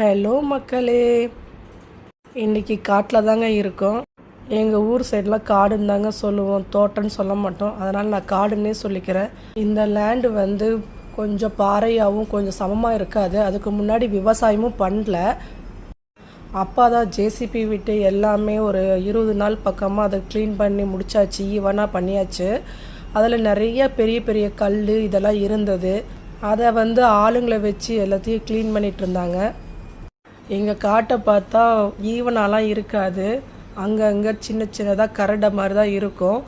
Hello மக்களே. இன்னைக்கு காட்டில் தாங்க இருக்கோம். எங்கள் ஊர் சைடெலாம் காடுன்னு தாங்க சொல்லுவோம். தோட்டம்னு சொல்ல மாட்டோம். அதனால் நான் காடுன்னே சொல்லிக்கிறேன். இந்த லேண்டு வந்து கொஞ்சம் பாறையாகவும் கொஞ்சம் சமமாக இருக்காது. அதுக்கு முன்னாடி விவசாயமும் பண்ணல. அப்பா தான் ஜேசிபி விட்டு எல்லாமே ஒரு இருபது நாள் பக்கமாக அதை க்ளீன் பண்ணி முடிச்சாச்சு. ஈவனாக பண்ணியாச்சு. அதில் நிறைய பெரிய பெரிய கல் இதெல்லாம் இருந்தது. அதை வந்து ஆளுங்களை வச்சு எல்லாத்தையும் க்ளீன் பண்ணிகிட்டு இருந்தாங்க. எங்கள் காட்டை பார்த்தா ஈவனாலாம் இருக்காது. அங்கங்கே சின்ன சின்னதாக கரடை மாதிரி தான் இருக்கும்.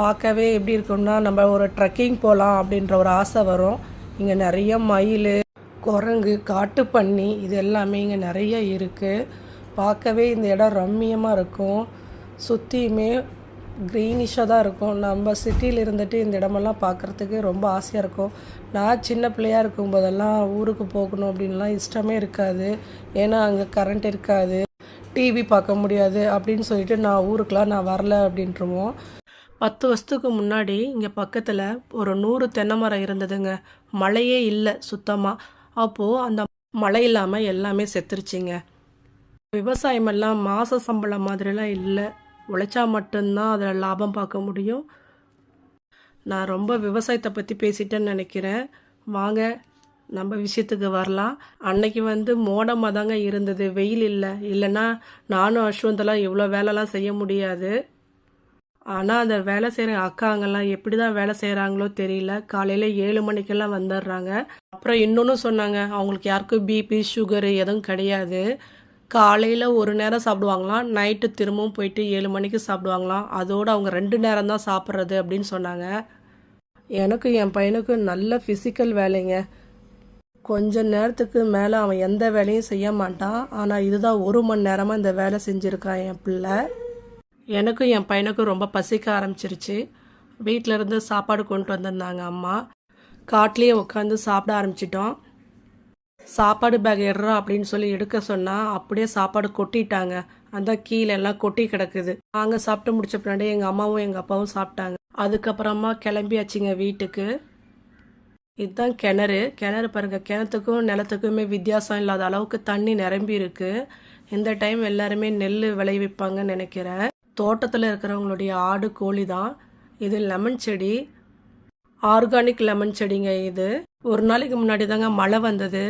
பார்க்கவே எப்படி இருக்கும்னா நம்ம ஒரு ட்ரெக்கிங் போகலாம் அப்படின்ற ஒரு ஆசை வரும். இங்கே நிறைய மயில் குரங்கு காட்டுப்பன்னி இது எல்லாமே இங்கே நிறைய இருக்குது பார்க்கவே இந்த இடம் ரம்மியமாக இருக்கும். சுற்றியுமே க்ரீனிஷாக தான் இருக்கும். நம்ம சிட்டியில் இருந்துட்டு இந்த இடமெல்லாம் பார்க்குறதுக்கு ரொம்ப ஆசையாக இருக்கும். நான் சின்ன பிள்ளையாக இருக்கும்போதெல்லாம் ஊருக்கு போகணும் அப்படின்லாம் இஷ்டமே இருக்காது. ஏன்னா அங்கே கரண்ட் இருக்காது. டிவி பார்க்க முடியாது அப்படின்னு சொல்லிட்டு நான் ஊருக்கெலாம் நான் வரல அப்படின்ட்டுருவோம் பத்து வருஷத்துக்கு முன்னாடி இங்கே பக்கத்தில் ஒரு நூறு தென்னை மரம் இருந்ததுங்க. மழையே இல்லை சுத்தமாக அப்போது அந்த மழை இல்லாமல் எல்லாமே செத்துருச்சிங்க. விவசாயமெல்லாம் மாத சம்பளம் மாதிரிலாம் இல்லை. உழைச்சா மட்டும்தான் அதில் லாபம் பார்க்க முடியும். நான் ரொம்ப விவசாயத்தை பற்றி பேசிட்டேன்னு நினைக்கிறேன். வாங்க நம்ம விஷயத்துக்கு வரலாம். அன்னைக்கு வந்து மோடமாக தாங்க இருந்தது. வெயில் இல்லை. இல்லைன்னா நானும் அஸ்வந்தெல்லாம் இவ்வளோ வேலைலாம் செய்ய முடியாது. ஆனால் அந்த வேலை செய்கிற அக்காங்கெல்லாம் எப்படி தான் வேலை செய்கிறாங்களோ தெரியல. காலையில் ஏழு மணிக்கெல்லாம் வந்துடுறாங்க. அப்புறம் இன்னொன்று சொன்னாங்க. அவங்களுக்கு யாருக்கும் பிபி சுகரு எதுவும் கிடையாது. காலையில் ஒரு நேரம் சாப்பிடுவாங்களாம் நைட்டு திரும்பவும் போயிட்டு ஏழு மணிக்கு சாப்பிடுவாங்களாம். அதோடு அவங்க ரெண்டு நேரம் தான் சாப்பிட்றது அப்படின்னு சொன்னாங்க. எனக்கு என் பையனுக்கு நல்ல ஃபிசிக்கல் வேலைங்க. கொஞ்ச நேரத்துக்கு மேலே அவன் எந்த வேலையும் செய்ய மாட்டான். ஆனால் இதுதான் ஒரு மணி நேரமாக இந்த வேலை செஞ்சுருக்கான் என் பிள்ளை. எனக்கும் என் பையனுக்கும் ரொம்ப பசிக்க ஆரம்பிச்சிருச்சு. வீட்டில் இருந்து சாப்பாடு கொண்டு வந்திருந்தாங்க அம்மா. காட்டிலேயே உட்காந்து சாப்பிட ஆரம்பிச்சிட்டோம். சாப்பாடு பேக் எடுறா அப்படின்னு சொல்லி எடுக்க சொன்னால் அப்படியே சாப்பாடு கொட்டிட்டாங்க. அந்த கீழே எல்லாம் கொட்டி கிடக்குது. நாங்கள் சாப்பிட்டு முடிச்ச பின்னாடி எங்கள் அம்மாவும் எங்கள் அப்பாவும் சாப்பிட்டாங்க. அதுக்கப்புறமா கிளம்பியாச்சுங்க வீட்டுக்கு. இதுதான் கிணறு. கிணறு பாருங்க. கிணத்துக்கும் நிலத்துக்குமே வித்தியாசம் இல்லாத அளவுக்கு தண்ணி நிரம்பி இருக்கு. இந்த டைம் எல்லாருமே நெல் விளைவிப்பாங்கன்னு நினைக்கிறேன். தோட்டத்தில் இருக்கிறவங்களுடைய ஆடு கோழி தான். இது லெமன் செடி. ஆர்கானிக் லெமன் செடிங்க இது. ஒரு நாளைக்கு முன்னாடி தாங்க மழை வந்தது.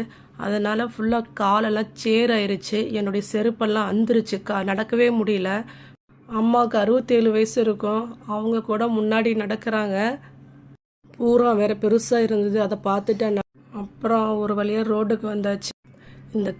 அதனால ஃபுல்லாக காலெல்லாம் சேர் ஆயிடுச்சு என்னுடைய செருப்பெல்லாம் அந்துருச்சு. கா நடக்கவே முடியல. அம்மாவுக்கு அறுபத்தேழு வயசு இருக்கும். அவங்க கூட முன்னாடி நடக்கிறாங்க. பூரா வேற பெருசாக இருந்தது. அதை பார்த்துட்டேன் அப்புறம் ஒரு வழியாக ரோடுக்கு வந்தாச்சு. இந்த